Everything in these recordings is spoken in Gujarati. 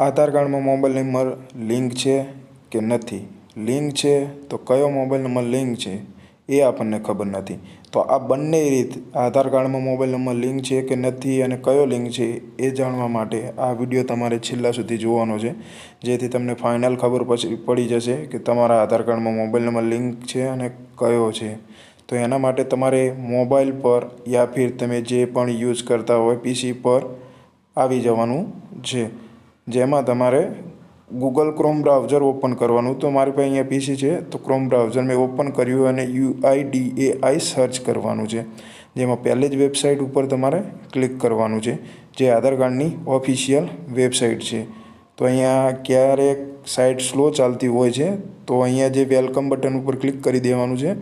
આધાર કાર્ડમાં મોબાઈલ નંબર લિંક છે કે નથી? લિંક છે તો કયો મોબાઈલ નંબર લિંક છે? એ આપણને ખબર નથી. તો આ બંને રીત આધાર કાર્ડમાં મોબાઈલ નંબર લિંક છે કે નથી અને કયો લિંક છે એ જાણવા માટે આ વીડિયો તમારે છેલ્લા સુધી જોવાનો છે. જેથી તમને ફાઇનલ ખબર પછી, પડી જશે કે તમારા આધાર કાર્ડમાં મોબાઈલ નંબર લિંક છે અને કયો છે. તો એના માટે તમારે મોબાઈલ પર યા ફિર તમે જે પણ યુઝ કરતા હોય પીસી પર આવી જવાનું છે. જેમાં તમારે ગૂગલ ક્રોમ બ્રાઉઝર ઓપન કરવાનું. તો મારી પાસે અહીંયા પીસી છે. તો ક્રોમ બ્રાઉઝર મેં ઓપન કર્યું અને યુઆઈડીએઆઈ સર્ચ કરવાનું છે. જેમાં પહેલી જ વેબસાઇટ ઉપર તમારે ક્લિક કરવાનું છે. જે આધાર કાર્ડની ઓફિશિયલ વેબસાઇટ છે. તો અહીંયા ક્યારેક સાઇટ સ્લો ચાલતી હોય છે, તો અહીંયા જે વેલકમ બટન ઉપર ક્લિક કરી દેવાનું છે.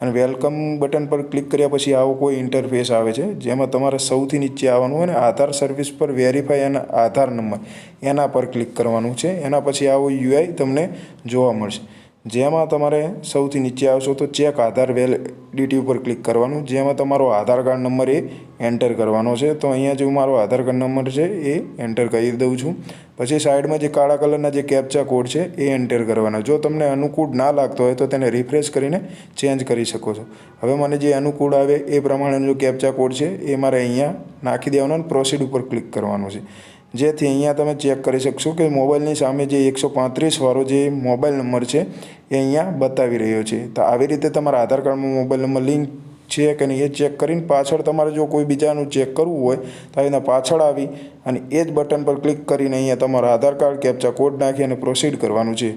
અને વેલકમ બટન પર ક્લિક કર્યા પછી આવો કોઈ ઇન્ટરફેસ આવે છે, જેમાં તમારે સૌથી નીચે આવવાનું હોય ને આધાર સર્વિસ પર વેરીફાઈ અને આધાર નંબર એના પર ક્લિક કરવાનું છે. એના પછી આવો યુઆઈ તમને જોવા મળશે. જેમાં તમારે સૌથી નીચે આવશો તો ચેક આધાર વેલિડિટી ઉપર ક્લિક કરવાનું. જેમાં તમારો આધાર કાર્ડ નંબર એ એન્ટર કરવાનો છે. તો અહીંયા જે મારો આધાર કાર્ડ નંબર છે એ એન્ટર કરી દઉં છું. પછી સાઈડમાં જે કાળા કલરના જે કેપ્ચા કોડ છે એ એન્ટર કરવાના. જો તમને અનુકૂળ ના લાગતો હોય તો તેને રિફ્રેશ કરીને ચેન્જ કરી શકો છો. હવે મને જે અનુકૂળ આવે એ પ્રમાણેનો જો કેપ્ચા કોડ છે એ મારે અહીંયા નાખી દેવાનો અને પ્રોસીડ ઉપર ક્લિક કરવાનું છે. જેથી અહીંયા તમે ચેક કરી શકશો કે મોબાઈલની સામે જે એકસો પાંત્રીસવાળો જે મોબાઈલ નંબર છે, એ અહીંયા બતાવી રહ્યો છે. તો આવી રીતે તમારા આધાર કાર્ડમાં મોબાઈલ નંબર લિંક છે કે નહીં એ ચેક કરીને પાછળ તમારે જો કોઈ બીજાનું ચેક કરવું હોય, તો એના પાછળ આવી અને એ જ બટન પર ક્લિક કરીને અહીંયા તમારા આધાર કાર્ડ, કેપ્ચા કોડ નાખી અને પ્રોસીડ કરવાનું છે.